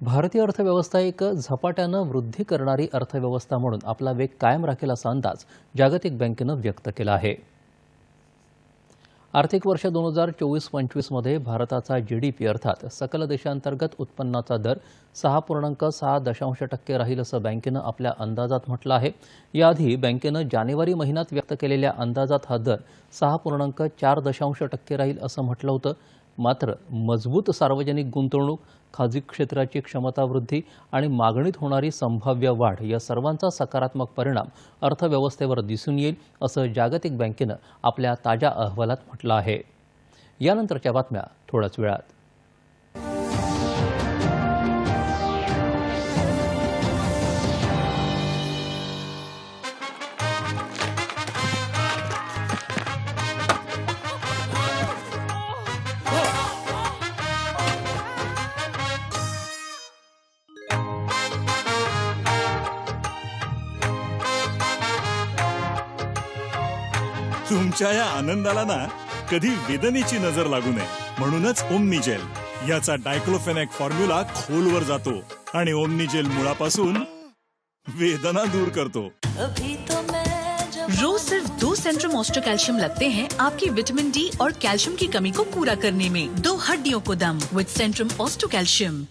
भारतीय अर्थव्यवस्था एक झपाट्यानं वृद्धी करणारी अर्थव्यवस्था म्हणून आपला वेग कायम राखेल असा अंदाज जागतिक बँकेनं व्यक्त केला आहे. आर्थिक वर्ष दोन हजार चोवीस पंचवीसमध्ये भारताचा जीडीपी अर्थात सकल देशांतर्गत उत्पन्नाचा दर सहा पूर्णांक सहा दशांश टक्के राहील असं बँकेनं आपल्या अंदाजात म्हटलं आहे. याआधी बँकेनं जानेवारी महिन्यात व्यक्त केलेल्या अंदाजात हा दर सहा पूर्णांक चार दशांश टक्के राहील असं म्हटलं होतं. मात्र मजबूत सार्वजनिक गुंतवणूक खाजगी क्षेत्राची क्षमता वृद्धी आणि मागणीत होणारी संभाव्य वाढ या सर्वांचा सकारात्मक परिणाम अर्थव्यवस्थेवर दिसून येईल असं जागतिक बँकेनं आपल्या ताज्या अहवालात म्हटलं आहे. यानंतरच्या बातम्या थोड्याच वेळात. तुमच्या या आनंदाला ना कधी वेदनेची नजर लागू नये. म्हणूनच ओमनी जेल याचा डायक्लोफेनॅक फॉर्म्युला खोलवर जातो आणि ओमनी जेल मुळापासून वेदना दूर करतो. रोज सिर्फ दो सेंट्रम ऑस्ट्रो कैल्शियम लगते हैं आपकी विटामिन डी और कैल्शियम की कमी को पूरा करने में दो हड्डियों को दम विद सेंट्रम ऑस्ट्रो कैल्शियम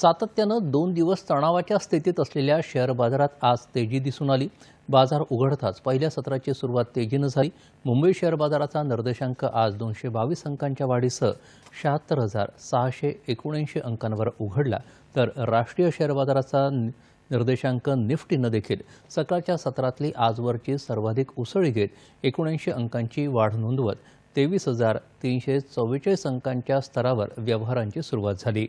सातत्यानं दोन दिवस तणावाच्या स्थितीत असलेल्या शेअर बाजारात आज तेजी दिसून आली. बाजार उघडताच पहिल्या सत्राची सुरुवात तेजीनं झाली. मुंबई शेअर बाजाराचा निर्देशांक आज दोनशे बावीस अंकांच्या वाढीसह शहात्तर हजार सहाशे एकोणऐंशी अंकांवर उघडला. तर राष्ट्रीय शेअर बाजाराचा नि- निर्देशांक निफ्टीनं देखील सकाळच्या सत्रातली आजवरची सर्वाधिक उसळी घेत एकोणऐंशी अंकांची वाढ नोंदवत तेवीस हजार तीनशे चव्वेचाळीस अंकांच्या स्तरावर व्यवहारांची सुरुवात झाली.